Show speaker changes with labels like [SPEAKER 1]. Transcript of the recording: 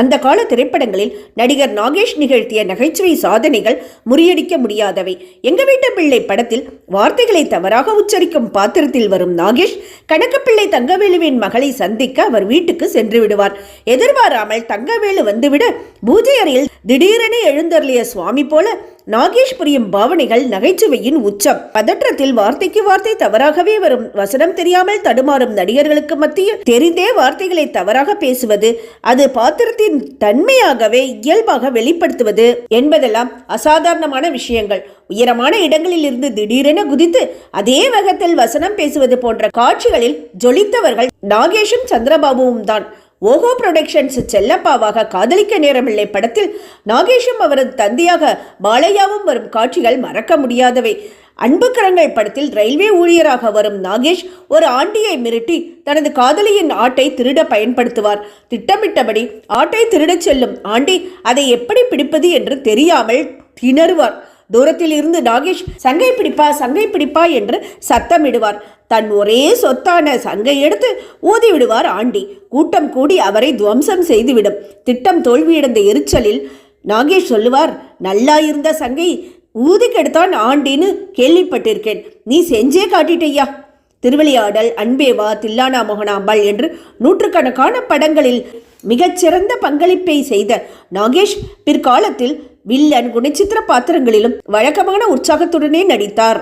[SPEAKER 1] அந்த கால திரைப்படங்களில் நடிகர் நாகேஷ் நிகழ்த்திய நகைச்சுவை சாதனைகள் முறியடிக்க முடியாதவை. எங்க வீட்டு பிள்ளை படத்தில் வார்த்தைகளை தவறாக உச்சரிக்கும் பாத்திரத்தில் வரும் நாகேஷ் கணக்கப்பிள்ளை தங்கவேலுவின் மகளை சந்திக்க அவர் வீட்டுக்கு சென்று விடுவார். எதிர்பாராமல் தங்கவேலு வந்துவிட பூஜை அறையில் திடீரென எழுந்தருளிய சுவாமி போல நாகேஷ் புரியும் பாவனைகள் நகைச்சுவையின் உச்சம். பதற்றத்தில் வார்த்தைக்கு வார்த்தை தவறாகவே வரும். வசனம் தெரியாமல் தடுமாறும் நடிகர்களுக்கு மத்தியில் தெரிந்தே வார்த்தைகளை தவறாக பேசுவது அது பாத்திரத்தின் தன்மையாகவே இயல்பாக வெளிப்படுத்துவது என்பதெல்லாம் அசாதாரணமான விஷயங்கள். உயரமான இடங்களில் இருந்து திடீரென குதித்து அதே வேகத்தில் வசனம் பேசுவது போன்ற காட்சிகளில் ஜொலித்தவர்கள் நாகேஷும் சந்திரபாபுவும் தான். ஓஹோ புரொடக்ஷன்ஸ் செல்லப்பாவாக காதலிக்க நேரமில்லை. படத்தில் நாகேஷும் அவரது தந்தையாக பாலையாவும் வரும் காட்சிகள் மறக்க முடியாதவை. அன்பு கரங்கள் படத்தில் ரயில்வே ஊழியராக வரும் நாகேஷ் ஒரு ஆண்டியை மிரட்டி தனது காதலியின் ஆட்டை திருட பயன்படுத்துவார். திட்டமிட்டபடி ஆட்டை திருடச் செல்லும் ஆண்டி அதை எப்படி பிடிப்பது என்று தெரியாமல் திணறுவார். தூரத்தில் இருந்து நாகேஷ் சங்கை பிடிப்பா சங்கை பிடிப்பா என்று சத்தமிடுவார். தன் ஒரே சொத்தான சங்கை எடுத்து ஊதி விடுவார் ஆண்டி. கூட்டம் கூடி அவரை துவம்சம் செய்துவிடும். திட்டம் தோல்வியடைந்த எரிச்சலில் நாகேஷ் சொல்லுவார் நல்லா இருந்த சங்கை ஊதி கெடுத்தான் ஆண்டின்னு கேள்விப்பட்டிருக்கேன். நீ செஞ்சே காட்டிட்டையா திருவிளையாடல் அன்பேவா தில்லானா மோகனாம்பாள் என்று நூற்றுக்கணக்கான படங்களில் மிகச்சிறந்த பங்களிப்பை செய்த நாகேஷ் பிற்காலத்தில் வில்லன் குணச்சித்திர பாத்திரங்களிலும் வழக்கமான உற்சாகத்துடனே நடித்தார்.